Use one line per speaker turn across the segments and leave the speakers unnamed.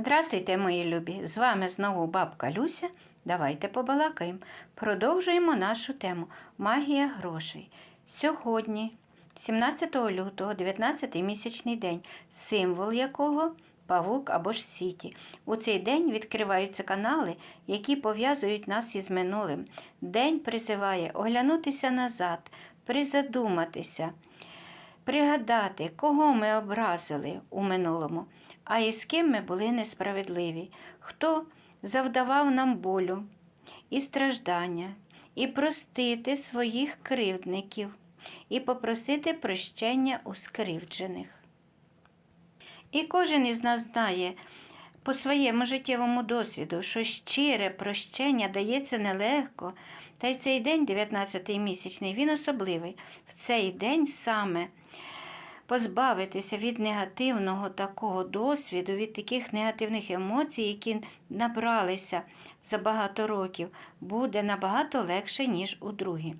Здрастуйте, мої любі! З вами знову бабка Люся. Давайте побалакаємо. Продовжуємо нашу тему Магія грошей. Сьогодні, 17 лютого, 19 місячний день, символ якого павук або ж сіті. У цей день відкриваються канали, які пов'язують нас із минулим. День призиває оглянутися назад, призадуматися пригадати, кого ми образили у минулому, а із ким ми були несправедливі, хто завдавав нам болю і страждання, і простити своїх кривдників, і попросити прощення у скривджених. І кожен із нас знає по своєму життєвому досвіду, що щире прощення дається нелегко, та й цей день, 19-й місячний, він особливий. В цей день саме позбавитися від негативного такого досвіду, від таких негативних емоцій, які набралися за багато років, буде набагато легше, ніж у другі.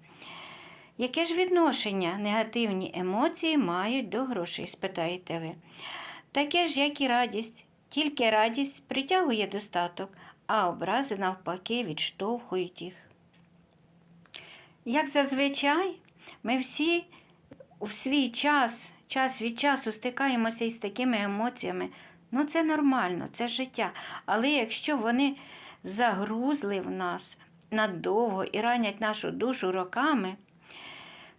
Яке ж відношення негативні емоції мають до грошей, спитаєте ви? Таке ж, як і радість, тільки радість притягує достаток, а образи навпаки відштовхують їх. Як зазвичай, ми всі в свій час, час від часу стикаємося із такими емоціями. Ну, це нормально, це життя. Але якщо вони загрузли в нас надовго і ранять нашу душу роками,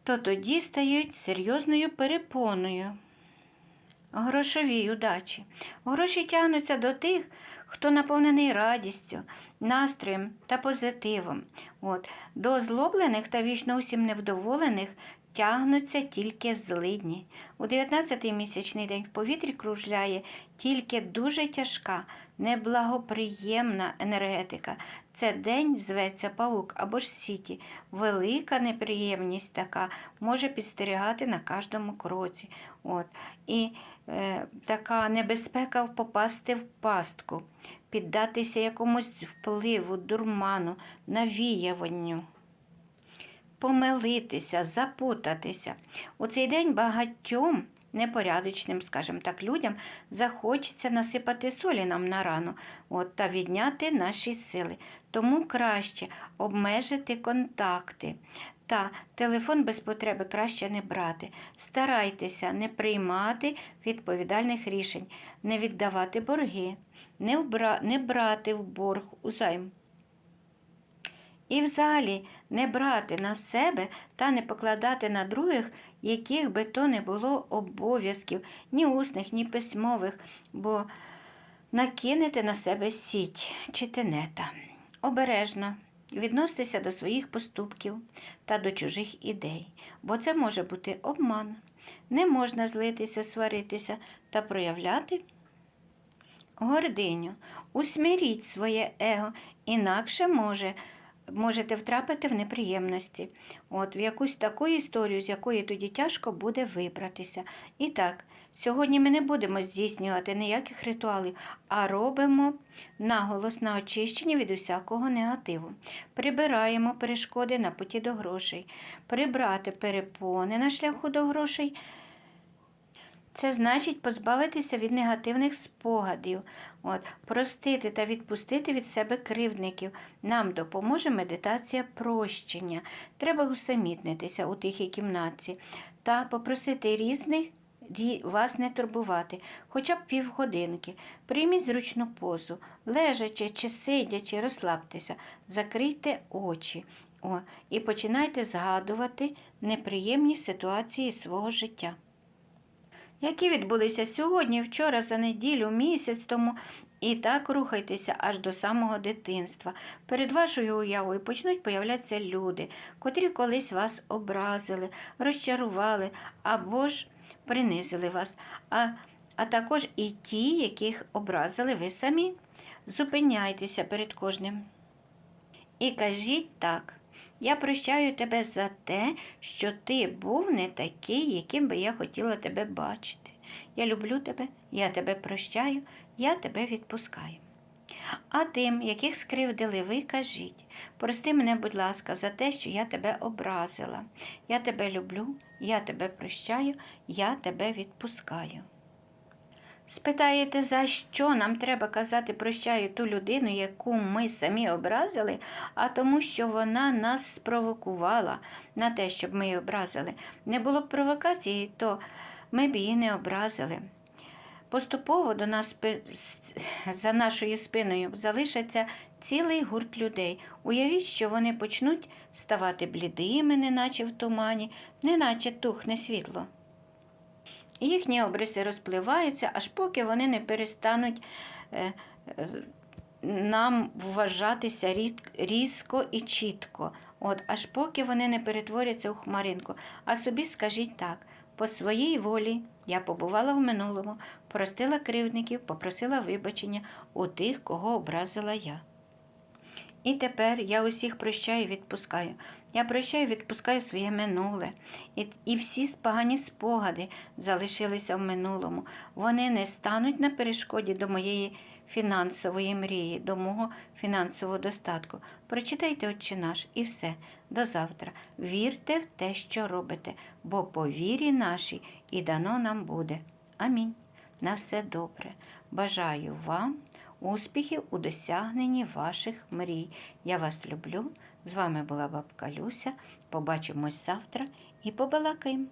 то тоді стають серйозною перепоною. Грошові удачі. Гроші тягнуться до тих, хто наповнений радістю, настроєм та позитивом. От. До озлоблених та вічно усім невдоволених тягнуться тільки злидні. У 19-й місячний день в повітрі кружляє тільки дуже тяжка, неблагоприємна енергетика. Це день зветься паук або ж сіті. Велика неприємність така може підстерігати на кожному кроці. От. І така небезпека попасти в пастку, піддатися якомусь впливу, дурману, навіяванню. помилитися, запутатися. У цей день багатьом непорядочним, скажімо так, людям захочеться насипати солі нам на рану от, та відняти наші сили. Тому краще обмежити контакти. Та телефон без потреби краще не брати. Старайтеся не приймати відповідальних рішень, не віддавати борги, не, вбра... не брати в борг у займ. І взагалі не брати на себе та не покладати на других, яких би то не було обов'язків, ні усних, ні письмових, бо накинете на себе сіть чи тенета. Обережно відноситися до своїх поступків та до чужих ідей, бо це може бути обман. Не можна злитися, сваритися та проявляти гординю. Усмиріть своє его, інакше може можете втрапити в неприємності, от в якусь таку історію, з якої тоді тяжко буде вибратися. І так, сьогодні ми не будемо здійснювати ніяких ритуалів, а робимо наголос на очищення від усякого негативу. Прибираємо перешкоди на путі до грошей, прибрати перепони на шляху до грошей. Це значить позбавитися від негативних спогадів, от, простити та відпустити від себе кривдників. Нам допоможе медитація прощення. Треба усамітнитися у тихій кімнатці та попросити різних вас не турбувати, хоча б півгодинки. Прийміть зручну позу, лежачи чи сидячи, розслабтеся, закрийте очі о, і починайте згадувати неприємні ситуації свого життя які відбулися сьогодні, вчора, за неділю, місяць тому. І так рухайтеся аж до самого дитинства. Перед вашою уявою почнуть появлятися люди, котрі колись вас образили, розчарували або ж принизили вас, а, а також і ті, яких образили ви самі. Зупиняйтеся перед кожним. І кажіть так. Я прощаю тебе за те, що ти був не такий, яким би я хотіла тебе бачити. Я люблю тебе, я тебе прощаю, я тебе відпускаю. А тим, яких скривдили ви, кажіть, прости мене, будь ласка, за те, що я тебе образила. Я тебе люблю, я тебе прощаю, я тебе відпускаю. Спитаєте, за що нам треба казати прощаю ту людину, яку ми самі образили, а тому, що вона нас спровокувала на те, щоб ми її образили. Не було б провокації, то ми б її не образили. Поступово до нас за нашою спиною залишиться цілий гурт людей. Уявіть, що вони почнуть ставати блідими, неначе в тумані, неначе тухне світло. Їхні обриси розпливаються, аж поки вони не перестануть е, е, нам вважатися різ- різко і чітко. От, аж поки вони не перетворяться у хмаринку. А собі скажіть так: по своїй волі я побувала в минулому, простила кривдників, попросила вибачення у тих, кого образила я. І тепер я усіх прощаю і відпускаю. Я прощаю і відпускаю своє минуле. І, і всі погані спогади залишилися в минулому. Вони не стануть на перешкоді до моєї фінансової мрії, до мого фінансового достатку. Прочитайте Отче наш і все. До завтра. Вірте в те, що робите, бо по вірі нашій і дано нам буде. Амінь. На все добре. Бажаю вам успіхів у досягненні ваших мрій. Я вас люблю. З вами була бабка Люся. Побачимось завтра і побалакаємо.